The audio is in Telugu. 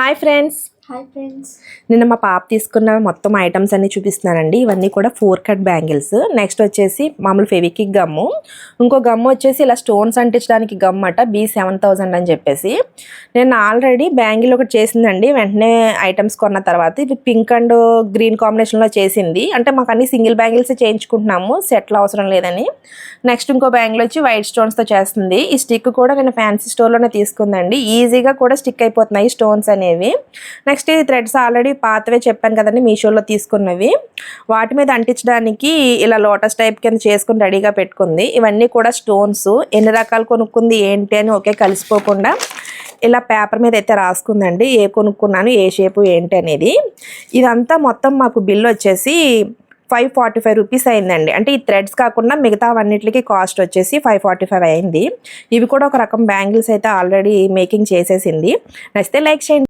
హాయ్ ఫ్రెండ్స్ హాయ్ ఫ్రెండ్స్ నిన్న మా పాప తీసుకున్న మొత్తం ఐటమ్స్ అన్ని చూపిస్తున్నానండి. ఇవన్నీ కూడా ఫోర్ కట్ బ్యాంగిల్స్ నెక్స్ట్ వచ్చేసి మామూలు ఫెవికిక్ గమ్ము ఇంకో గమ్ము వచ్చేసి ఇలా స్టోన్స్ అంటించడానికి గమ్ అట బీ సెవెన్ థౌజండ్ అని చెప్పేసి. నేను ఆల్రెడీ బ్యాంగిల్ ఒకటి చేసిందండి. వెంటనే ఐటమ్స్ కొన్న తర్వాత ఇది పింక్ అండ్ గ్రీన్ కాంబినేషన్లో చేసింది. అంటే మాకు అన్ని సింగిల్ బ్యాంగిల్స్ చేయించుకుంటున్నాము. సెట్లు అవసరం లేదని. నెక్స్ట్ ఇంకో బ్యాంగిల్ వచ్చి వైట్ స్టోన్స్తో చేస్తుంది. ఈ స్టిక్ కూడా నేను ఫ్యాన్సీ స్టోర్లోనే తీసుకుందండి. ఈజీగా కూడా స్టిక్ అయిపోతున్నాయి స్టోన్స్ అనేవి. నెక్స్ట్ ఈ థ్రెడ్స్ ఆల్రెడీ పాతవే చెప్పాను కదండి మీషోలో తీసుకున్నవి. వాటి మీద అంటించడానికి ఇలా లోటస్ టైప్ కింద చేసుకుని రెడీగా పెట్టుకుంది. ఇవన్నీ కూడా స్టోన్స్ ఎన్ని రకాలు కొనుక్కుంది ఏంటి అని ఒకే కలిసిపోకుండా ఇలా పేపర్ మీద అయితే రాసుకుందండి. ఏ కొనుక్కున్నాను ఏ షేపు ఏంటి అనేది. ఇదంతా మొత్తం మాకు బిల్ వచ్చేసి ఫైవ్ ఫార్టీ ఫైవ్ రూపీస్ అయిందండి. అంటే ఈ థ్రెడ్స్ కాకుండా మిగతా అన్నిటికి కాస్ట్ వచ్చేసి ఫైవ్ ఫార్టీ ఫైవ్ అయింది. ఇవి కూడా ఒక రకం బ్యాంగిల్స్ అయితే ఆల్రెడీ మేకింగ్ చేసేసింది. నచ్చితే లైక్ చేయండి.